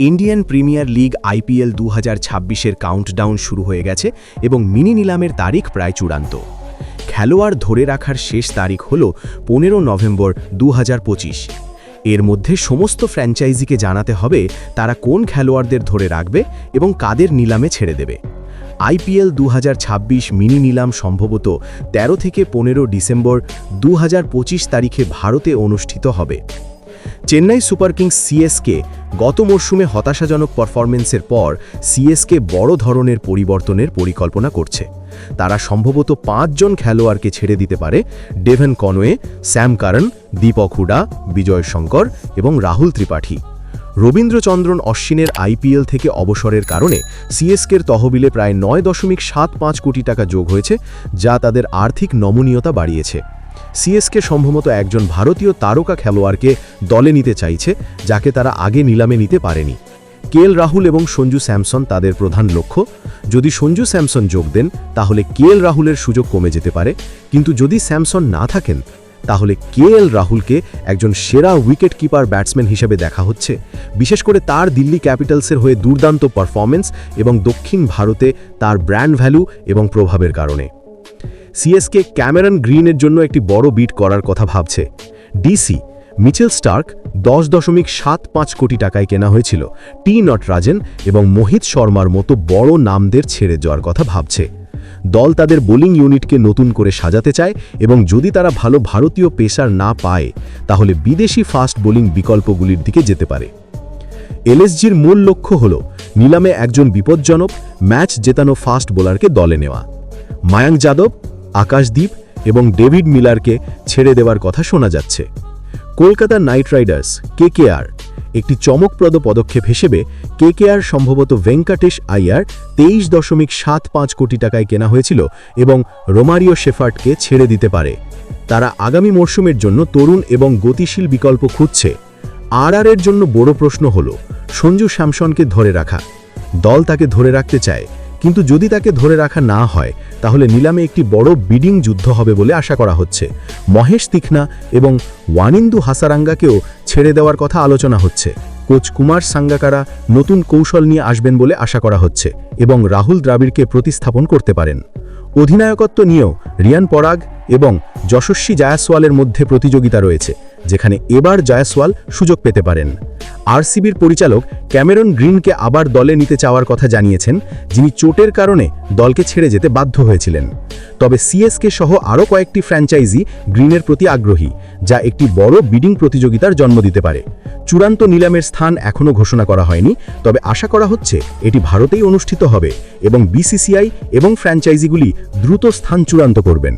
Indian premier league IPL দু হাজার ছাব্বিশের কাউন্টডাউন শুরু হয়ে গেছে এবং মিনি নিলামের তারিখ প্রায় চূড়ান্ত। খেলোয়াড় ধরে রাখার শেষ তারিখ হল পনেরো নভেম্বর দু হাজার পঁচিশ। এর মধ্যে সমস্ত ফ্র্যাঞ্চাইজিকে জানাতে হবে তারা কোন খেলোয়াড়দের ধরে রাখবে এবং কাদের নিলামে ছেড়ে দেবে। আইপিএল দু হাজার ছাব্বিশ মিনি নিলাম সম্ভবত ১৩ থেকে পনেরো ডিসেম্বর দু হাজার পঁচিশ তারিখে ভারতে অনুষ্ঠিত হবে। চেন্নাই সুপার কিংস সিএসকে গত মরশুমে হতাশাজনক পারফরমেন্সের পর সিএসকে বড় ধরনের পরিবর্তনের পরিকল্পনা করছে। তারা সম্ভবত পাঁচজন খেলোয়াড়কে ছেড়ে দিতে পারে ডেভেন কনওয়ে, স্যাম কারণ দীপক হুডা বিজয় শঙ্কর এবং রাহুল ত্রিপাঠী। রবীন্দ্রচন্দ্রন অশ্বিনের আইপিএল থেকে অবসরের কারণে সিএসকের তহবিলে প্রায় নয় দশমিক সাত পাঁচ কোটি টাকা যোগ হয়েছে, যা তাদের আর্থিক নমনীয়তা বাড়িয়েছে। সিএসকে সম্ভবত একজন ভারতীয় তারকা খেলোয়াড়কে দলে নিতে চাইছে, যাকে তারা আগে নিলামে নিতে পারেনি। কেএল রাহুল এবং সঞ্জু স্যামসন তাদের প্রধান লক্ষ্য। যদি সঞ্জু স্যামসন যোগ দেন, তাহলে কেএল রাহুলের সুযোগ কমে যেতে পারে। কিন্তু যদি স্যামসন না থাকেন তাহলে কেএল রাহুলকে একজন সেরা উইকেট কিপার ব্যাটসম্যান হিসেবে দেখা হচ্ছে। বিশেষ করে তার দিল্লি ক্যাপিটালসের হয়ে দুর্দান্ত পারফরমেন্স এবং দক্ষিণ ভারতে তার ব্র্যান্ড ভ্যালু এবং প্রভাবের কারণে। সিএসকে ক্যামেরন গ্রিনের জন্য একটি বড় বিট করার কথা ভাবছে। ডিসি, মিচেল স্টার্ক দশ দশমিক সাত পাঁচ কোটি টাকায় কেনা হয়েছিল। টি নটরাজেন এবং মোহিত শর্মার মতো বড় নামদের ছেড়ে যাওয়ার কথা ভাবছে। দল তাদের বোলিং ইউনিটকে নতুন করে সাজাতে চায় এবং যদি তারা ভালো ভারতীয় পেসার না পায়, তাহলে বিদেশি ফাস্ট বোলিং বিকল্পগুলির দিকে যেতে পারে। এলএসজির মূল লক্ষ্য হল নিলামে একজন বিপজ্জনক ম্যাচ জেতানো ফাস্ট বোলারকে দলে নেওয়া। মায়াঙ্ক যাদব আকাশদ্বীপ এবং ডেভিড মিলারকে ছেড়ে দেওয়ার কথা শোনা যাচ্ছে। কলকাতা নাইট রাইডার্স কেকেআর একটি চমকপ্রদ পদক্ষেপ হিসেবে কেকেআর সম্ভবত ভেঙ্কাটেশ আইয়ার তেইশ দশমিক সাত পাঁচ কোটি টাকায় কেনা হয়েছিল এবং রোমারিও শেফার্টকে ছেড়ে দিতে পারে। তারা আগামী মরশুমের জন্য তরুণ এবং গতিশীল বিকল্প খুঁজছে। আর এর জন্য বড় প্রশ্ন হল, সঞ্জু স্যামসনকে ধরে রাখা। দল তাকে ধরে রাখতে চায়, কিন্তু যদি তাকে ধরে রাখা না হয় তাহলে নিলামে একটি বড় বিডিং যুদ্ধ হবে বলে আশা করা হচ্ছে। মহেশ তিখনা এবং ওয়ানিন্দু হাসারাঙ্গাকেও ছেড়ে দেওয়ার কথা আলোচনা হচ্ছে। কোচ কুমার সাঙ্গাকারা নতুন কৌশল নিয়ে আসবেন বলে আশা করা হচ্ছে এবং রাহুল দ্রাবিড়কে প্রতিস্থাপন করতে পারেন। অধিনায়কত্ব নিয়েও রিয়ান পরাগ এবং যশস্বী জায়াসওয়ালের মধ্যে প্রতিযোগিতা রয়েছে। যেখানে এবার জয়াসওয়াল সুযোগ পেতে পারেন। আরসিবির পরিচালক ক্যামেরন গ্রিনকে আবার দলে নিতে চাওয়ার কথা জানিয়েছেন, যিনি চোটের কারণে দলকে ছেড়ে যেতে বাধ্য হয়েছিলেন। তবে সিএসকে সহ আরও কয়েকটি ফ্র্যাঞ্চাইজি গ্রিনের প্রতি আগ্রহী, যা একটি বড় বিডিং প্রতিযোগিতার জন্ম দিতে পারে। চূড়ান্ত নিলামের স্থান এখনও ঘোষণা করা হয়নি, তবে আশা করা হচ্ছে এটি ভারতেই অনুষ্ঠিত হবে এবং বিসিসিআই এবং ফ্র্যাঞ্চাইজিগুলি দ্রুত স্থান চূড়ান্ত করবেন।